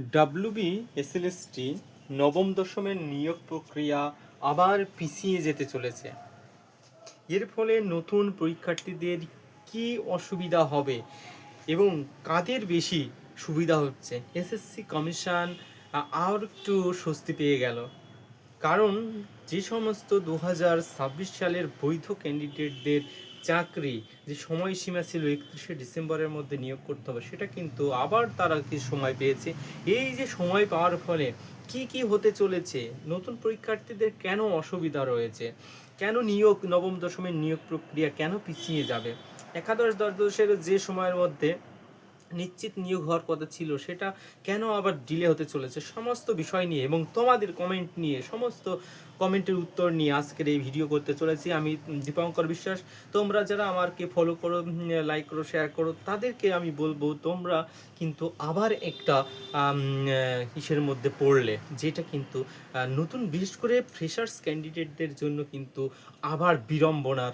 WB SLST নবম দশমের নিয়োগ প্রক্রিয়া আবার পিছিয়ে যেতে চলেছে। এর ফলে নতুন পরীক্ষার্থীদের কি অসুবিধা হবে এবং কাদের বেশি সুবিধা হচ্ছে? এসএসসি কমিশন আর একটু স্বস্তি পেয়ে গেল। কারণ যে সমস্ত দু হাজার ছাব্বিশ সালের বৈধ ক্যান্ডিডেটদের চাকরি, যে সময়সীমা ছিল একত্রিশে ডিসেম্বরের মধ্যে নিয়োগ করতে হবে, সেটা কিন্তু আবার তারা কি সময় পেয়েছে? এই যে সময় পাওয়ার ফলে কি কি হতে চলেছে? নতুন পরীক্ষার্থীদের কেন অসুবিধা রয়েছে? কেন নিয়োগ, নবম, দশমের নিয়োগ প্রক্রিয়া কেন পিছিয়ে যাবে? একাদশ, দ্বাদশের যে সময়ের মধ্যে নিশ্চিত নিয়োগ হওয়ার কথা ছিল, সেটা কেন আবার ডিলে হতে চলেছে? সমস্ত বিষয় নিয়ে এবং তোমাদের কমেন্ট নিয়ে, সমস্ত কমেন্টের উত্তর নিয়ে আজকের এই ভিডিও করতে চলেছি। আমি দীপঙ্কর বিশ্বাস। তোমরা যারা আমাকে ফলো করো লাইক করো শেয়ার করো, তাদেরকে আমি বলব, তোমরা কিন্তু আবার একটা ইসের মধ্যে পড়লে, যেটা কিন্তু নতুন, বিশেষ করে ফ্রেশার্স ক্যান্ডিডেটদের জন্য কিন্তু আবার বিড়ম্বনার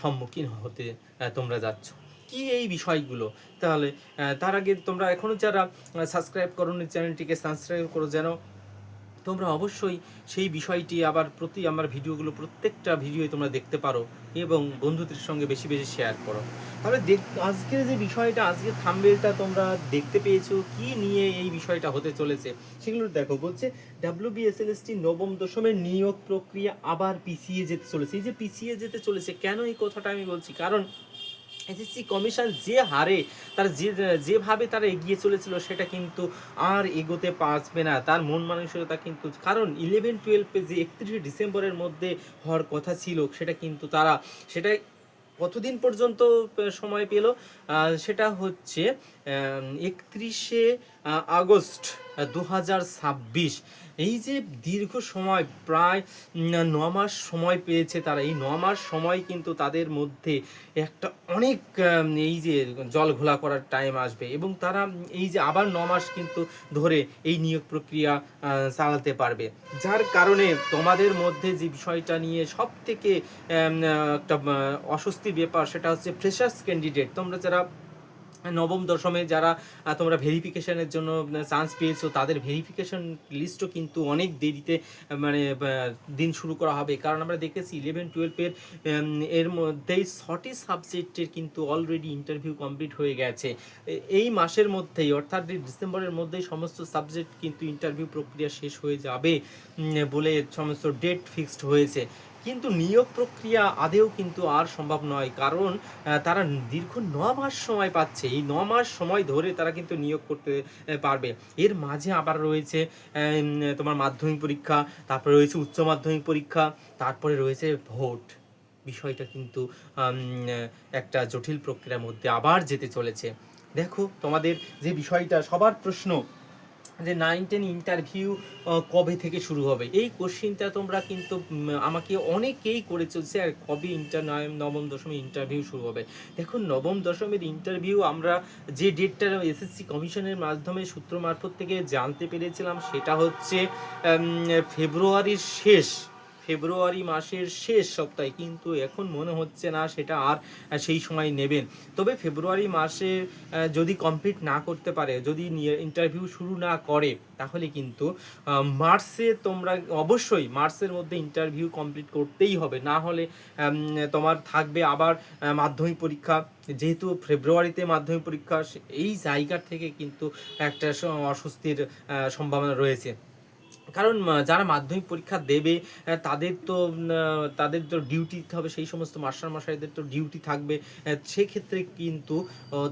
সম্মুখীন হতে তোমরা যাচ্ছ। কি এই বিষয়গুলো? তাহলে তার আগে তোমরা এখনও যারা সাবস্ক্রাইব করো চ্যানেলটিকে সাবস্ক্রাইব করো, যেন তোমরা অবশ্যই সেই বিষয়টি আবার প্রতি আমার ভিডিওগুলো প্রত্যেকটা ভিডিও তোমরা দেখতে পারো এবং বন্ধুদের সঙ্গে বেশি বেশি শেয়ার করো। তাহলে দেখ, আজকের যে বিষয়টা আজকে থাম্বেলটা তোমরা দেখতে পেয়েছ, কি নিয়ে এই বিষয়টা হতে চলেছে, সেগুলো দেখো। বলছে ডাব্লিউবিএসএলএসটি নবম দশমের নিয়োগ প্রক্রিয়া আবার পিছিয়ে যেতে চলেছে। এই যে পিছিয়ে যেতে চলেছে, কেন এই কথাটা আমি বলছি? কারণ এসএসসি কমিশন যে হারে তার যে, যেভাবে তারা এগিয়ে চলেছিল সেটা কিন্তু আর এগোতে পারবে না। তার মন মানসিকতা কিন্তু, কারণ ইলেভেন টুয়েলভে যে একত্রিশে ডিসেম্বরের মধ্যে হওয়ার কথা ছিল, সেটা কিন্তু তারা সেটাই কতদিন পর্যন্ত সময় পেল? সেটা হচ্ছে একত্রিশে আগস্ট দু হাজার ছাব্বিশ। এই যে দীর্ঘ সময় প্রায় ন মাস সময় পেয়েছে তারা। এই ন মাস সময় কিন্তু তাদের মধ্যে একটা অনেক এই যে জল ঘোলা করার টাইম আসবে এবং তারা এই যে আবার ন মাস কিন্তু ধরে এই নিয়োগ প্রক্রিয়া চালাতে পারবে। যার কারণে তোমাদের মধ্যে যে বিষয়টা নিয়ে সব থেকে একটা আহ, অস্বস্তির ব্যাপার সেটা হচ্ছে ফ্রেশার্স ক্যান্ডিডেট তোমরা যারা নবম দশমে যারা তোমরা ভেরিফিকেশনের জন্য চান্স পেয়েছ, তাদের ভেরিফিকেশন লিস্টও কিন্তু অনেক দেরিতে মানে দিন শুরু করা হবে। কারণ আমরা দেখেছি ইলেভেন টুয়েলভের এর মধ্যেই ছটি সাবজেক্টের কিন্তু অলরেডি ইন্টারভিউ কমপ্লিট হয়ে গেছে। এই মাসের মধ্যেই, অর্থাৎ ডিসেম্বরের মধ্যেই সমস্ত সাবজেক্ট কিন্তু ইন্টারভিউ প্রক্রিয়া শেষ হয়ে যাবে বলে সমস্ত ডেট ফিক্সড হয়েছে। কিন্তু নিয়োগ প্রক্রিয়া আদেও কিন্তু আর সম্ভব নয়। কারণ তারা দীর্ঘ ন মাস সময় পাচ্ছে। এই ন মাস সময় ধরে তারা কিন্তু নিয়োগ করতে পারবে। এর মাঝে আবার রয়েছে তোমার মাধ্যমিক পরীক্ষা, তারপরে রয়েছে উচ্চ মাধ্যমিক পরীক্ষা, তারপরে রয়েছে ভোট। বিষয়টা কিন্তু একটা জটিল প্রক্রিয়ার মধ্যে আবার যেতে চলেছে। দেখো তোমাদের যে বিষয়টা, সবার প্রশ্ন যে নাইন টেন ইন্টারভিউ কবে থেকে শুরু হবে? এই কোশ্চিনটা তোমরা কিন্তু আমাকে অনেকেই করে চলছে আর কবে ইন্টার নবম, দশমীর ইন্টারভিউ শুরু হবে? দেখুন, নবম, দশমীর ইন্টারভিউ আমরা যে ডেটটা এসএসসি কমিশনের মাধ্যমে সূত্র মারফত থেকে জানতে পেরেছিলাম, সেটা হচ্ছে ফেব্রুয়ারির শেষ ফেব্রুয়ারি মাসের শেষ সপ্তাহে, কিন্তু এখন মনে হচ্ছে না সেটা আর সেই সময় নেবেন। তবে ফেব্রুয়ারি মাসে যদি কমপ্লিট না করতে পারে, যদি ইন্টারভিউ শুরু না করে, তাহলে কিন্তু মার্চে তোমরা অবশ্যই মার্চের মধ্যে ইন্টারভিউ কমপ্লিট করতেই হবে। না হলে তোমার থাকবে আবার মাধ্যমিক পরীক্ষা। যেহেতু ফেব্রুয়ারিতে মাধ্যমিক পরীক্ষা এই জায়গা থেকে কিন্তু একটা অস্বস্তির সম্ভাবনা রয়েছে। কারণ যারা মাধ্যমিক পরীক্ষা দেবে তাদের তো তাদের তো ডিউটি হবে, সেই সমস্ত মাস্টার মশাইদের তো ডিউটি থাকবে। সেক্ষেত্রে কিন্তু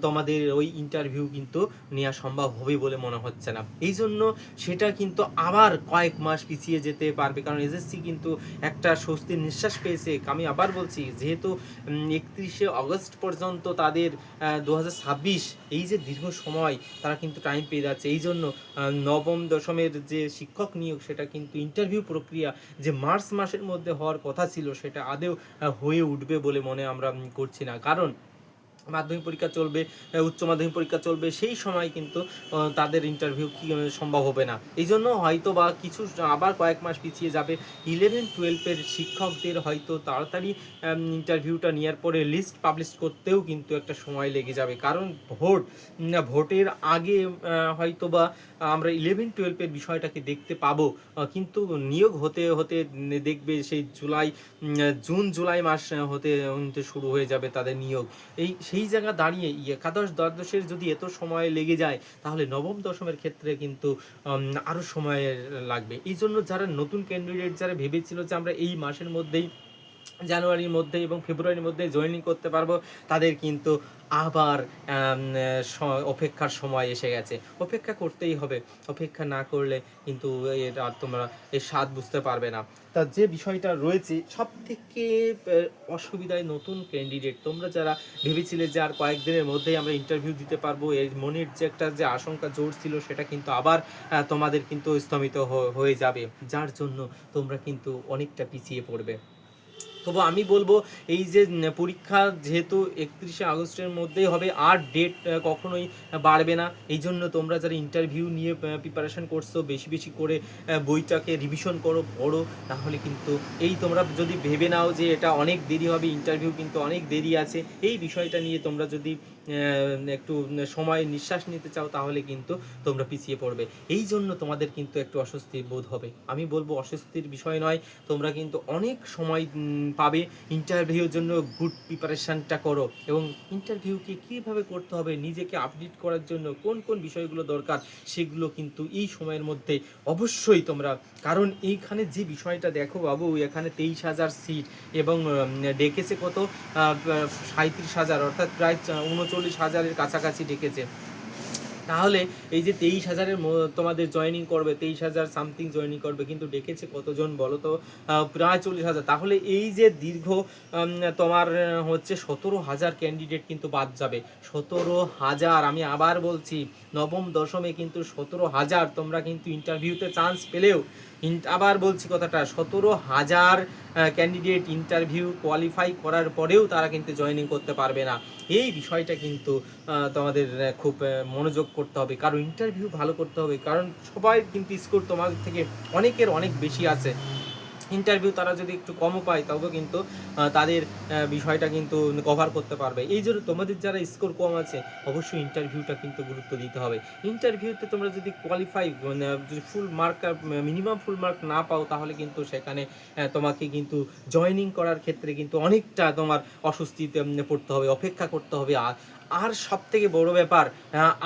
তোমাদের ওই ইন্টারভিউ কিন্তু নেওয়া সম্ভব হবে বলে মনে হচ্ছে না। এই জন্য সেটা কিন্তু আবার কয়েক মাস পিছিয়ে যেতে পারবে, কারণ এসএসসি কিন্তু একটা স্বস্তির নিঃশ্বাস পেয়েছে। আমি আবার বলছি, যেহেতু একত্রিশে অগস্ট পর্যন্ত তাদের দু হাজার ছাব্বিশ, এই যে দীর্ঘ সময় তারা কিন্তু টাইম পেয়ে যাচ্ছে, এই জন্য নবম দশমের যে শিক্ষক নিয়োগ, সেটা কিন্তু ইন্টারভিউ প্রক্রিয়া যে মার্চ মাসের মধ্যে হওয়ার কথা ছিল, সেটা আদেও হয়ে উঠবে বলে মনে আমরা করছি না। কারণ মাধ্যমিক পরীক্ষা চলবে উচ্চ মাধ্যমিক পরীক্ষা চলবে, সেই সময় কিন্তু তাদের ইন্টারভিউ কি সম্ভব হবে না। এই জন্য হয়তো বা কিছু, আবার কয়েক মাস পিছিয়ে যাবে। ইলেভেন টুয়েলভের শিক্ষকদের হয়তো তাড়াতাড়ি ইন্টারভিউটা নেওয়ার পরে লিস্ট পাবলিশ করতেও কিন্তু একটা সময় লেগে যাবে। কারণ ভোট ভোটের আগে হয়তো বা আমরা ইলেভেন টুয়েলভের বিষয়টাকে দেখতে পাবো। কিন্তু নিয়োগ হতে হতে দেখবে সেই জুলাই জুন, জুলাই মাস হতে শুরু হয়ে যাবে তাদের নিয়োগ। এই সেই জায়গা দাঁড়িয়ে একাদশ দ্বাদশের যদি এত সময় লেগে যায়, তাহলে নবম দশমের ক্ষেত্রে কিন্তু আরও আরও সময় লাগবে। এই জন্য যারা নতুন ক্যান্ডিডেট যারা ভেবেছিল যে আমরা এই মাসের মধ্যেই জানুয়ারির মধ্যে এবং ফেব্রুয়ারির মধ্যে জয়েনিং করতে পারব। তাদের কিন্তু আবার অপেক্ষার সময় এসে গেছে। অপেক্ষা করতেই হবে। অপেক্ষা না করলে কিন্তু এর আর তোমরা এর স্বাদ বুঝতে পারবে না। তা যে বিষয়টা রয়েছে সব থেকে অসুবিধায় নতুন ক্যান্ডিডেট তোমরা যারা ভেবেছিলে যে আর কয়েকদিনের মধ্যেই আমরা ইন্টারভিউ দিতে পারব, এই মনের যে একটা যে আশঙ্কা, জোর ছিল সেটা কিন্তু আবার তোমাদের কিন্তু স্থমিত হয়ে যাবে। যার জন্য তোমরা কিন্তু অনেকটা পিছিয়ে পড়বে। তবু আমি বলব, এই যে পরীক্ষা যেহেতু একত্রিশে আগস্টের মধ্যেই হবে, আর ডেট কখনোই বাড়বে না। এই জন্য তোমরা যারা ইন্টারভিউ নিয়ে প্রিপারেশন করছ, বেশি বেশি করে বইটাকে রিভিশন করো, পড়ো, তাহলে কিন্তু এই তোমরা যদি ভেবে নাও যে এটা অনেক দেরি হবে ইন্টারভিউ কিন্তু অনেক দেরি আছে, এই বিষয়টা নিয়ে তোমরা যদি একটু সময়, নিঃশ্বাস নিতে চাও তাহলে কিন্তু তোমরা পিছিয়ে পড়বে। এই জন্য তোমাদের কিন্তু একটু অস্বস্তি বোধ হবে। আমি বলব অস্বস্তির বিষয় নয়, তোমরা কিন্তু অনেক সময় পাবে ইন্টারভিউর জন্য গুড প্রিপারেশনটা করো এবং ইন্টারভিউকে কীভাবে করতে হবে, নিজেকে আপডেট করার জন্য কোন কোন বিষয়গুলো দরকার, সেগুলো কিন্তু এই সময়ের মধ্যে অবশ্যই তোমরা, কারণ এইখানে যে বিষয়টা দেখো বাবু, এখানে তেইশ হাজার সিট এবং ডেকেছে কত? সাঁত্রিশ হাজার, অর্থাৎ প্রায়, উনচল্লিশ হাজারের কাছাকাছি ডেকেছে। তাহলে এই যে তেইশ হাজারের তোমাদের জয়েনিং করবে, তেইশ হাজার সামথিং জয়েনিং করবে, কিন্তু ডেকেছে কতজন বলো তো? প্রায় চল্লিশ হাজার। তাহলে এই যে দীর্ঘ তোমার হচ্ছে সতেরো হাজার ক্যান্ডিডেট কিন্তু বাদ যাবে। সতেরো হাজার, আমি আবার বলছি, নবম দশমে কিন্তু সতেরো হাজার, তোমরা কিন্তু ইন্টারভিউতে চান্স পেলেও। আবার বলছি কথাটা, সতেরো হাজার ক্যান্ডিডেট ইন্টারভিউ কোয়ালিফাই করার পরেও তারা কিন্তু জয়েনিং করতে পারবে না। এই বিষয়টা কিন্তু তোমাদের খুব মনোযোগ করতে হবে। কারণ ইন্টারভিউ ভালো করতে হবে। কারণ সবাই কিন্তু স্কোর তোমাদের থেকে অনেকের অনেক বেশি আছে। ইন্টারভিউ তারা যদি একটু কমও পায় তবে কিন্তু তাদের বিষয়টা কিন্তু কভার করতে পারবে। এই জন্য তোমাদের যারা স্কোর কম আছে, অবশ্যই ইন্টারভিউটা কিন্তু গুরুত্ব দিতে হবে। ইন্টারভিউতে তোমরা যদি কোয়ালিফাই যদি full mark minimum full mark না পাও, তাহলে কিন্তু সেখানে তোমাকে কিন্তু জয়েনিং করার ক্ষেত্রে কিন্তু অনেকটা তোমার অস্বস্তিতে পড়তে হবে, অপেক্ষা করতে হবে। আর সব থেকে বড় ব্যাপার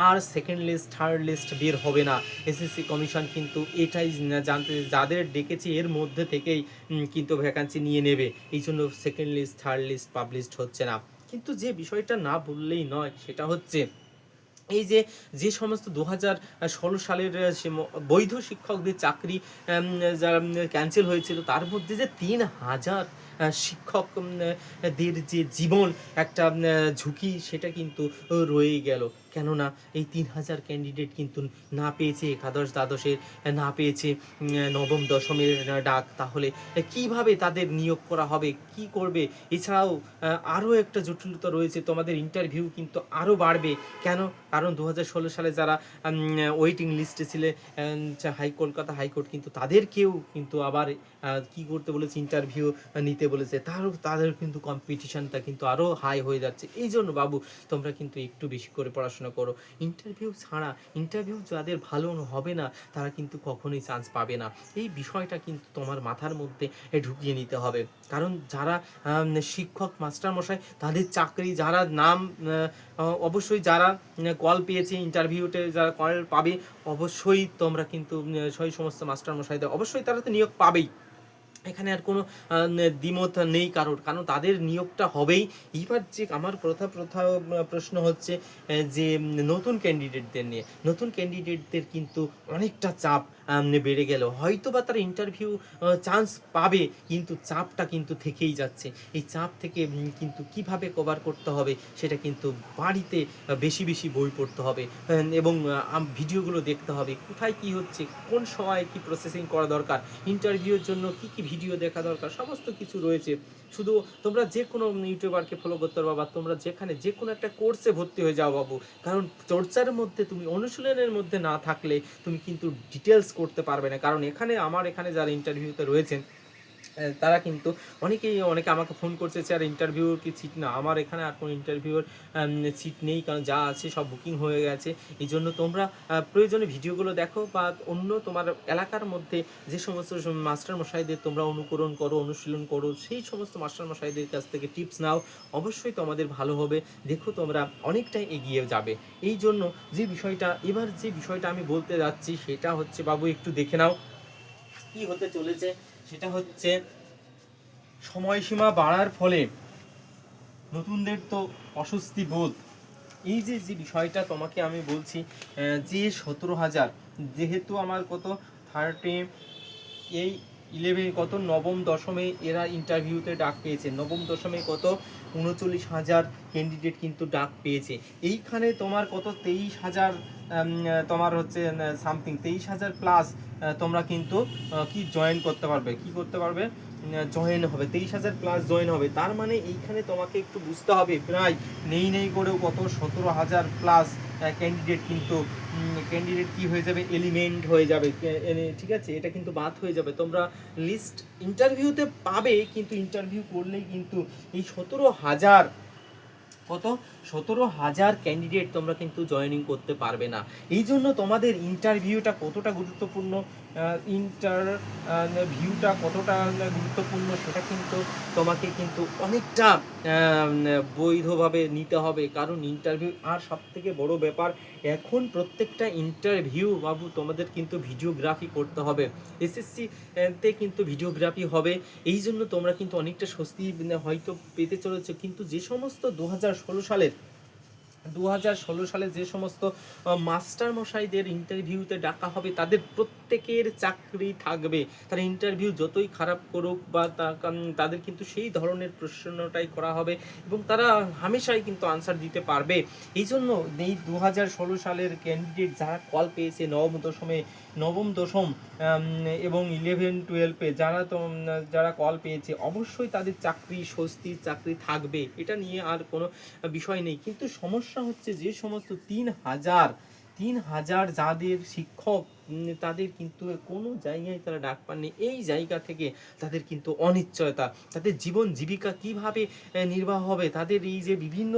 আর সেকেন্ড লিস্ট থার্ড লিস্ট বের হবে না। এসএসসি কমিশন কিন্তু এটাই জানতে, যাদের ডেকেছি এর মধ্যে থেকেই কিন্তু ভ্যাকান্সি নিয়ে নেবে। এই জন্য second list third list published হচ্ছে না। কিন্তু যে বিষয়টা না বললেই নয়, সেটা হচ্ছে এই যে যে সমস্ত দু হাজার ষোলো সালের বৈধ শিক্ষকদের চাকরি যারা ক্যান্সেল হয়েছিল, তার মধ্যে যে তিন হাজার শিক্ষক দের যে জীবন একটা ঝুঁকি সেটা কিন্তু রয়ে গেল। কেননা এই তিন হাজার ক্যান্ডিডেট কিন্তু না পেয়েছে, একাদশ দ্বাদশের না পেয়েছে নবম দশমের ডাক। তাহলে কীভাবে তাদের নিয়োগ করা হবে, কি করবে? এছাড়াও আরও একটা জটিলতা রয়েছে, তোমাদের ইন্টারভিউ কিন্তু আরও বাড়বে। কেন? কারণ দু হাজার ষোলো সালে যারা ওয়েটিং লিস্টে ছিলে হাই কলকাতা হাইকোর্ট কিন্তু তাদেরকেও কিন্তু আবার কি করতে বলেছে ইন্টারভিউ নিতে বলেছে, তারও, তাদের কিন্তু কম্পিটিশনটা কিন্তু আরও হাই হয়ে যাচ্ছে। এই জন্য বাবু, তোমরা কিন্তু একটু বেশি করে পড়াশোনা করো। ইন্টারভিউ ছাড়া ইন্টারভিউ যাদের ভালো হবে না, তারা কিন্তু কখনোই চান্স পাবে না। এই বিষয়টা কিন্তু তোমার মাথার মধ্যে ঢুকিয়ে নিতে হবে। কারণ যারা শিক্ষক মাস্টার মশাই তাদের চাকরি যারা নাম অবশ্যই যারা কল পেয়েছে ইন্টারভিউতে যারা কল পাবে, অবশ্যই তোমরা কিন্তু সেই সমস্ত মাস্টার মশাইদের অবশ্যই তারা তো নিয়োগ পাবেই। এখানে আর কোনো দ্বিমত নেই কারোর। কারণ তাদের নিয়োগটা হবেই। এবার যে আমার প্রথা প্রথা প্রশ্ন হচ্ছে যে নতুন ক্যান্ডিডেটদের নিয়ে। নতুন ক্যান্ডিডেটদের কিন্তু অনেকটা চাপ। বেড়ে গেল। হয়তো বা তারা ইন্টারভিউ চান্স পাবে, কিন্তু চাপটা কিন্তু থেকেই যাচ্ছে। এই চাপ থেকে কিন্তু কীভাবে কভার করতে হবে, সেটা কিন্তু বাড়িতে বেশি বেশি বই পড়তে হবে এবং ভিডিওগুলো দেখতে হবে। কোথায় কি হচ্ছে, কোন সময় কি প্রসেসিং করা দরকার ইন্টারভিউর জন্য কি কি ভিডিও দেখা দরকার, সমস্ত কিছু রয়েছে। শুধু তোমরা যে কোনো ইউটিউবারকে ফলো করতে পারবা বা তোমরা যেখানে যে কোনো একটা কোর্সে ভর্তি হয়ে যাও বাবু। কারণ চর্চার মধ্যে তুমি অনুশীলনের মধ্যে না থাকলে তুমি কিন্তু ডিটেলস করতে পারবে না। কারণ এখানে, আমার এখানে যারা ইন্টারভিউতে রয়েছেন তারা কিন্তু অনেকেই অনেকে আমাকে ফোন করছে স্যার ইন্টারভিউর কি সিট না? আমার এখানে আর কোনো ইন্টারভিউর সিট নেই, কারণ যা আছে সব বুকিং হয়ে গেছে। এই জন্য তোমরা প্রয়োজনে ভিডিওগুলো দেখো বা অন্য তোমার এলাকার মধ্যে যে সমস্ত মাস্টার মশাইদের তোমরা অনুকরণ করো, অনুশীলন করো, সেই সমস্ত মাস্টার মশাইদের কাছ থেকে টিপস নাও। অবশ্যই তোমাদের ভালো হবে। দেখো তোমরা অনেকটাই এগিয়ে যাবে। এই জন্য যে বিষয়টা, এবার যে বিষয়টা আমি বলতে যাচ্ছি, সেটা হচ্ছে, বাবু, একটু দেখে নাও। কি হতে চলেছে? সেটা হচ্ছে সময়সীমা বাড়ার ফলে নতুনদের তো অস্বস্তি বোধ। এই যে যে বিষয়টা তোমাকে আমি বলছি যে সতেরো হাজার, যেহেতু আমার কত থার্টি এই ইলেভেন কত নবম দশমে এরা ইন্টারভিউতে ডাক পেয়েছে, নবম দশমে কত উনচল্লিশ হাজার ক্যান্ডিডেট কিন্তু ডাক পেয়েছে। এইখানে তোমার কত? তেইশ হাজার তোমার হচ্ছে সামথিং তেইশ হাজার প্লাস তোমরা কিন্তু কি জয়েন করতে পারবে? কি করতে পারবে? জয়েন হবে। তেইশ হাজার প্লাস জয়েন হবে। তার মানে এইখানে তোমাকে একটু বুঝতে হবে, প্রায় নেই নেই করেও কত? সতেরো হাজার প্লাস ক্যান্ডিডেট কিন্তু ক্যান্ডিডেট কি হয়ে যাবে এলিমেন্ট হয়ে যাবে ঠিক আছে? এটা কিন্তু বাদ হয়ে যাবে। তোমরা লিস্ট ইন্টারভিউতে পাবে, কিন্তু ইন্টারভিউ করলেই কিন্তু এই সতেরো হাজার কত? সতেরো হাজার ক্যান্ডিডেট তোমরা কিন্তু জয়েনিং করতে পারবে না। এই জন্য তোমাদের ইন্টারভিউটা কতটা গুরুত্বপূর্ণ ইন্টার ভিউটা কতটা গুরুত্বপূর্ণ সেটা কিন্তু তোমাকে কিন্তু অনেকটা বৈধভাবে নিতে হবে। কারণ ইন্টারভিউ আর সব থেকে বড় ব্যাপার এখন প্রত্যেকটা ইন্টারভিউ বাবু, তোমাদের কিন্তু ভিডিওগ্রাফি করতে হবে। এসএসসি তে কিন্তু ভিডিওগ্রাফি হবে। এই জন্য তোমরা কিন্তু অনেকটা স্বস্তি হয়তো পেতে চলেছে। কিন্তু যে সমস্ত দু হাজার ষোলো সালের দু হাজার ষোলো সালে যে সমস্ত মাস্টার মশাইদের ইন্টারভিউতে ডাকা হবে, তাদের প্রত্যেকের চাকরি থাকবে। তারা ইন্টারভিউ যতই খারাপ করুক বা তাদের কিন্তু সেই ধরনের প্রশ্নটাই করা হবে এবং তারা হামেশাই কিন্তু আনসার দিতে পারবে। এই জন্য এই দু হাজার ষোলো সালের ক্যান্ডিডেট যারা কল পেয়েছে নবম দশমে নবম, দশম এবং ইলেভেন টুয়েলভে যারা তো যারা কল পেয়েছে, অবশ্যই তাদের চাকরি, স্বস্তির চাকরি থাকবে। এটা নিয়ে আর কোনো বিষয় নেই। কিন্তু সমস্যা হচ্ছে যে সমস্ত তিন হাজার তিন হাজার যাদের শিক্ষক তাদের কিন্তু কোনো জায়গায় তারা ডাক পাননি। এই জায়গা থেকে তাদের কিন্তু অনিশ্চয়তা, তাদের জীবন জীবিকা কীভাবে নির্বাহ হবে? তাদের এই যে বিভিন্ন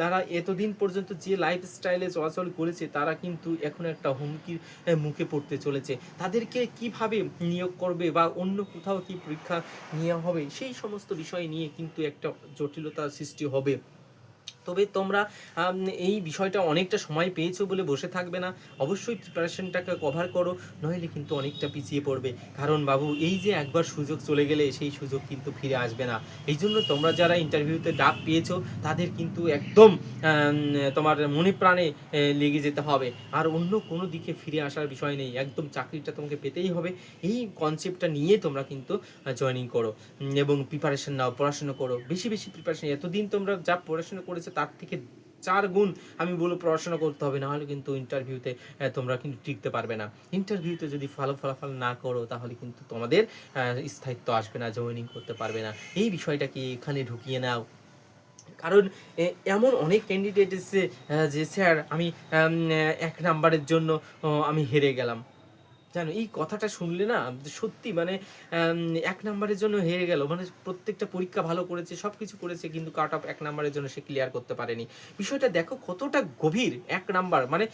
যারা এতদিন পর্যন্ত যে লাইফস্টাইলে চলাচল করেছে, তারা কিন্তু এখন একটা হুমকির মুখে পড়তে চলেছে। তাদেরকে কীভাবে নিয়োগ করবে বা অন্য কোথাও কি পরীক্ষা নেওয়া হবে? সেই সমস্ত বিষয় নিয়ে কিন্তু একটা জটিলতার সৃষ্টি হবে। তবে তোমরা এই বিষয়টা অনেকটা সময় পেয়েছ বলে বসে থাকবে না। অবশ্যই প্রিপারেশনটাকে কভার করো, নইলে কিন্তু অনেকটা পিছিয়ে পড়বে। কারণ বাবু, এই যে একবার সুযোগ চলে গেলে সেই সুযোগ কিন্তু ফিরে আসবে না। এই জন্য তোমরা যারা ইন্টারভিউতে ডাক পেয়েছ, তাদের কিন্তু একদম তোমার মনে প্রাণে লেগে যেতে হবে। আর অন্য কোনো দিকে ফিরে আসার বিষয় নেই। একদম চাকরিটা তোমাকে পেতেই হবে। এই কনসেপ্টটা নিয়ে তোমরা কিন্তু জয়েনিং করো। এবং প্রিপারেশন নাও, পড়াশোনা করো। বেশি বেশি প্রিপারেশন এতদিন তোমরা যা পড়াশোনা করেছ তার থেকে চার গুণ আমি বলব পড়াশোনা করতে হবে না হলে কিন্তু ইন্টারভিউতে তোমরা কিন্তু টিকতে পারবে না। ইন্টারভিউতে যদি ভালো ফলাফল না করো, তাহলে কিন্তু তোমাদের স্থায়িত্ব আসবে না জয়েনিং করতে পারবে না। এই বিষয়টাকে এখানে ঢুকিয়ে নাও। কারণ এমন অনেক ক্যান্ডিডেট এসেছে যে, স্যার, আমি এক নাম্বারের জন্য আমি হেরে গেলাম। জানো, এই কথাটা শুনলে না সত্যি মানে এক নাম্বারের জন্য হেরে গেল। মানে প্রত্যেকটা পরীক্ষা ভালো করেছে সব কিছু করেছে, কিন্তু কাট অফ এক নাম্বারের জন্য সে ক্লিয়ার করতে পারেনি। বিষয়টা দেখো কতটা গভীর এক নাম্বার। মানে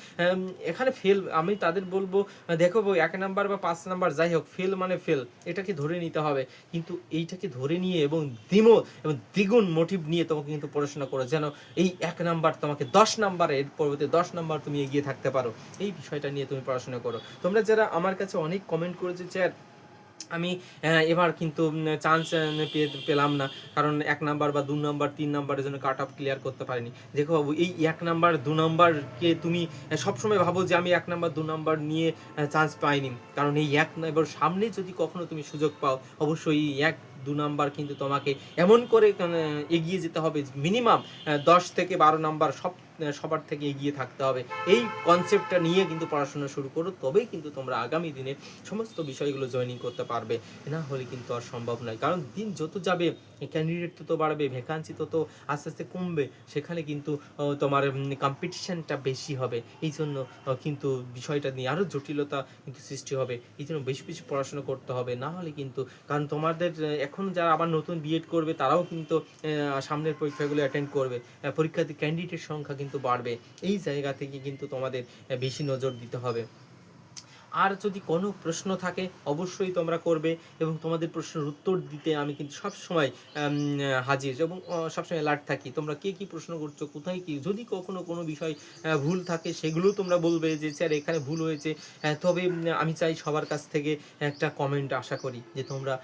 এখানে ফেল আমি তাদের বলব, দেখো এক নাম্বার বা পাঁচ নাম্বার, যাই হোক ফেল মানে ফেল এটাকে ধরে নিতে হবে। কিন্তু এইটাকে ধরে নিয়ে এবং দ্বিমো, এবং দ্বিগুণ মোটিভ নিয়ে তোমাকে কিন্তু পড়াশোনা করো। যেন এই এক নাম্বার তোমাকে দশ নাম্বারের পরবর্তী দশ নাম্বার তুমি এগিয়ে থাকতে পারো। এই বিষয়টা নিয়ে তুমি পড়াশোনা করো। তোমরা যারা আমার কাছে অনেক কমেন্ট করেছে, স্যার, আমি এবার কিন্তু চান্স পেলাম না। কারণ এক নাম্বার বা দু নাম্বার তিন নাম্বারের জন্য কাট অফ ক্লিয়ার করতে পারিনি। দেখো বাবু, এই এক নাম্বার দু নাম্বারকে তুমি সবসময় ভাবো যে আমি এক নাম্বার দু নাম্বার নিয়ে চান্স পাইনি। কারণ এই এক নাম্বার সামনে যদি কখনো তুমি সুযোগ পাও, অবশ্যই এক, দু নাম্বার কিন্তু তোমাকে এমন করে এগিয়ে যেতে হবে মিনিমাম দশ থেকে বারো নাম্বার সব সবার থেকে এগিয়ে থাকতে হবে। এই কনসেপ্টটা নিয়ে কিন্তু পড়াশোনা শুরু করো তবেই কিন্তু তোমরা আগামী দিনে সমস্ত বিষয়গুলো জয়েনিং করতে পারবে। না হলে কিন্তু আর সম্ভব নয়। কারণ দিন যত যাবে ক্যান্ডিডেট তত বাড়বে ভ্যাকান্সি তত আস্তে আস্তে কমবে সেখানে কিন্তু তোমার কম্পিটিশানটা বেশি হবে। এই জন্য কিন্তু বিষয়টা নিয়ে আরও জটিলতা কিন্তু সৃষ্টি হবে। এই জন্য বেশি বেশি পড়াশোনা করতে হবে। না হলে কিন্তু কারণ তোমাদের এখন যারা আবার নতুন বিএড করবে তারাও কিন্তু সামনের পরীক্ষাগুলো অ্যাটেন্ড করবে। আহ, পরীক্ষার্থী ক্যান্ডিডেট সংখ্যা কিন্তু বাড়বে। এই জায়গা থেকে কিন্তু তোমাদের বেশি নজর দিতে হবে। আর যদি কোনো প্রশ্ন থাকে, অবশ্যই তোমরা করবে এবং তোমাদের প্রশ্নের উত্তর দিতে আমি কিন্তু সব সময় হাজির এবং সবসময় অ্যালার্ট থাকি। তোমরা কে কি প্রশ্ন করছ, কোথায় কি? যদি কখনো কোনো বিষয় ভুল থাকে, সেগুলোও তোমরা বলবে যে, স্যার, এখানে ভুল হয়েছে। তবে আমি চাই সবার কাছ থেকে একটা কমেন্ট আশা করি যে, তোমরা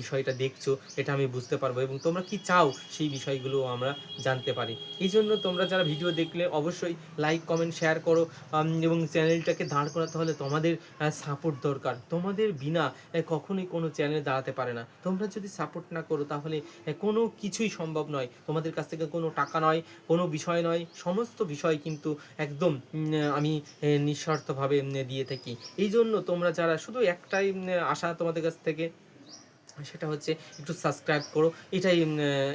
বিষয়টা দেখছ, এটা আমি বুঝতে পারব এবং তোমরা কি চাও সেই বিষয়গুলো আমরা জানতে পারি। এই জন্য তোমরা যারা ভিডিও দেখলে অবশ্যই লাইক কমেন্ট শেয়ার করো এবং চ্যানেলটাকে দাঁড় করাতে হলে তোমাদের সাপোর্ট দরকার। তোমাদের বিনা কখনোই কোনো চ্যানেল দাঁড়াতে পারে না। তোমরা যদি সাপোর্ট না করো, তাহলে কোনো কিছুই সম্ভব নয়। তোমাদের কাছ থেকে কোনো টাকা নয়, কোনো বিষয় নয়, সমস্ত বিষয় কিন্তু একদম আমি নিঃস্বার্থভাবে দিয়ে থাকি। এই জন্য তোমরা যারা, শুধু একটাই আশা তোমাদের কাছ থেকে সেটা হচ্ছে একটু সাবস্ক্রাইব করো। এটাই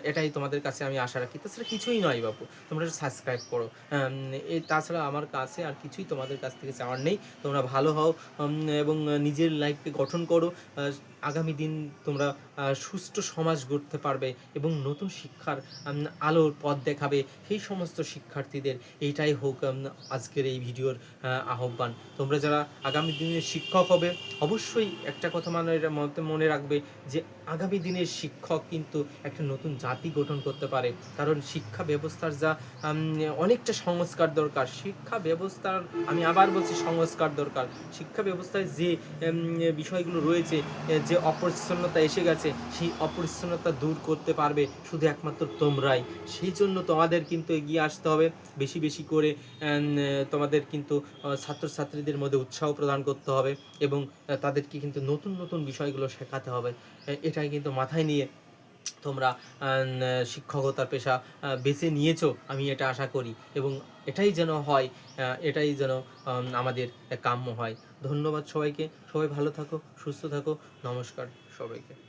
এটাই তোমাদের কাছে আমি আশা রাখি। তাছাড়া কিছুই নয় বাবু তোমরা সাবস্ক্রাইব করো। তাছাড়া আমার কাছে আর কিছুই তোমাদের কাছ থেকে চাওয়ার নেই। তোমরা ভালো হও এবং নিজের লাইফকে গঠন করো। আগামী দিন তোমরা সুস্থ সমাজ গড়তে পারবে এবং নতুন শিক্ষার আলোর পথ দেখাবে। সেই সমস্ত শিক্ষার্থীদের এইটাই হোক আজকের এই ভিডিওর আহ্বান। তোমরা যারা আগামী দিনের শিক্ষক হবে, অবশ্যই একটা কথা মানে মনে রাখবে যে আগামী দিনের শিক্ষক কিন্তু একটা নতুন জাতি গঠন করতে পারে। কারণ শিক্ষা ব্যবস্থার যা অনেকটা সংস্কার দরকার। শিক্ষা ব্যবস্থার, আমি আবার বলছি সংস্কার দরকার। শিক্ষা ব্যবস্থায় যে বিষয়গুলো রয়েছে, যে অপরিচ্ছন্নতা এসে গেছে, সেই অপরিচ্ছন্নতা দূর করতে পারবে শুধু একমাত্র তোমরাই। সেই জন্য তোমাদের কিন্তু এগিয়ে আসতে হবে। বেশি বেশি করে তোমাদের কিন্তু ছাত্রছাত্রীদের মধ্যে উৎসাহ প্রদান করতে হবে এবং তাদেরকে কিন্তু নতুন নতুন বিষয়গুলো শেখাতে হবে। এটাই কিন্তু মাথায় নিয়ে তোমরা শিক্ষকতার পেশা বেছে নিয়েছো, আমি এটা আশা করি। এবং এটাই যেন হয় এটাই যেন আমাদের কাম্য হয়। ধন্যবাদ সবাইকে। সবাই ভালো থাকো, সুস্থ থাকো। নমস্কার সবাইকে।